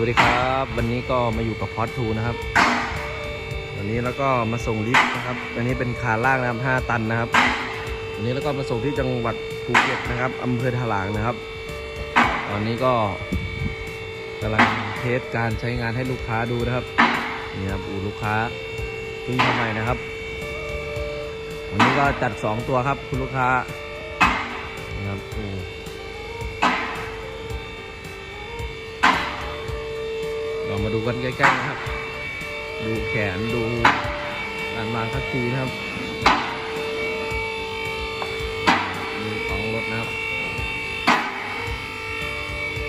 วัสดีครับ วันนี้ก็มาอยู่กับพอดทูนะครับ วันนี้แล้วก็มาส่งลิฟต์นะครับ อันนี้เป็นขาล่างนะครับ5ตันนะครับ วันนี้แล้วก็มาส่งที่จังหวัดภูเก็ตนะครับอำเภอถลางนะครับ ตอนนี้ก็กำลังเทสการใช้งานให้ลูกค้าดูนะครับนี่ครับอู่ลูกค้าเพิ่งเข้าใหม่นะครับ วันนี้ก็จัด2ตัวครับคุณลูกค้านะครับอู่ เรามาดูกันใกล้ๆนะครับ ดูแขนดูการวางทักทีนะครับมีของรถนะครับ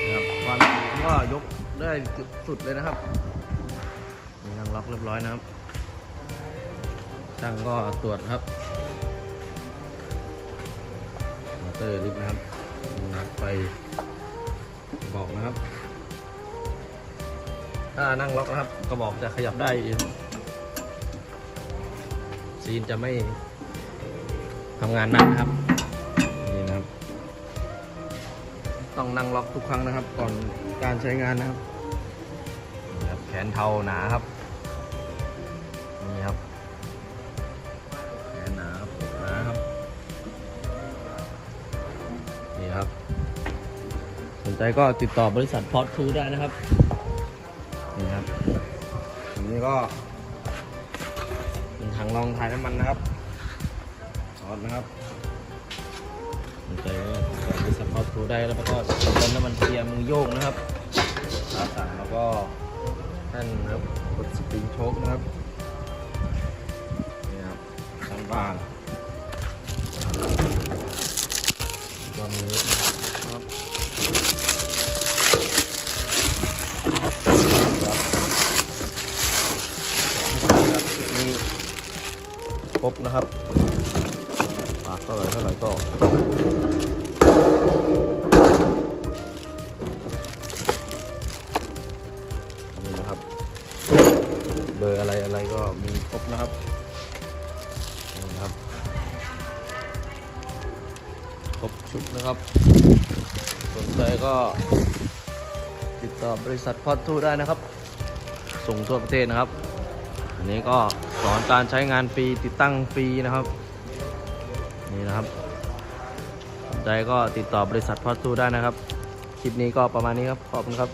นะครับความสูงก็ยกได้สุดเลยนะครับมีทางล็อกเรียบร้อยนะครับช่างก็ตรวจครับมอเตอร์ลิฟต์นะครับนี่นะครับไฟบอกนะครับ ถ้านั่งล็อกนะครับ กระบอกจะขยับได้ ซีนจะไม่ทำงานหนักนะครับนี่นะครับ ต้องนั่งล็อกทุกครั้งนะครับ ก่อนการใช้งานนะครับนี่ครับแขนเทาหนาครับนี่ครับแขนหนาครับหนาครับนี่ครับ สนใจก็ติดต่อบริษัทพอร์ตทูได้นะครับ นี่ครับอันนี้ก็เป็นถังรองถ่ายน้ำมันนะครับซอสนะครับสนใจก็ติดต่อบริษัทพอร์ตทูได้แล้วก็เติมน้ำมันเกียร์มือโยกนะครับขาสั่งแล้วก็ท่านนะครับกดสปริงโชคนะครับนี่ครับด้านล่างก็มี ครบนะครับปากเท่าไหร่เท่าไหร่ก็นี่นะครับ เบอร์อะไรอะไรก็มีครบนะครับนี่นะครับ ครบชุดนะครับ สนใจก็ติดต่อบริษัทพอดทูได้นะครับ ส่งทั่วประเทศนะครับ อันนี้ก็สอนการใช้งานฟรีติดตั้งฟรีนะครับ นี่นะครับสนใจก็ติดต่อบริษัทพอดทูได้นะครับ คลิปนี้ก็ประมาณนี้ครับ ขอบคุณครับ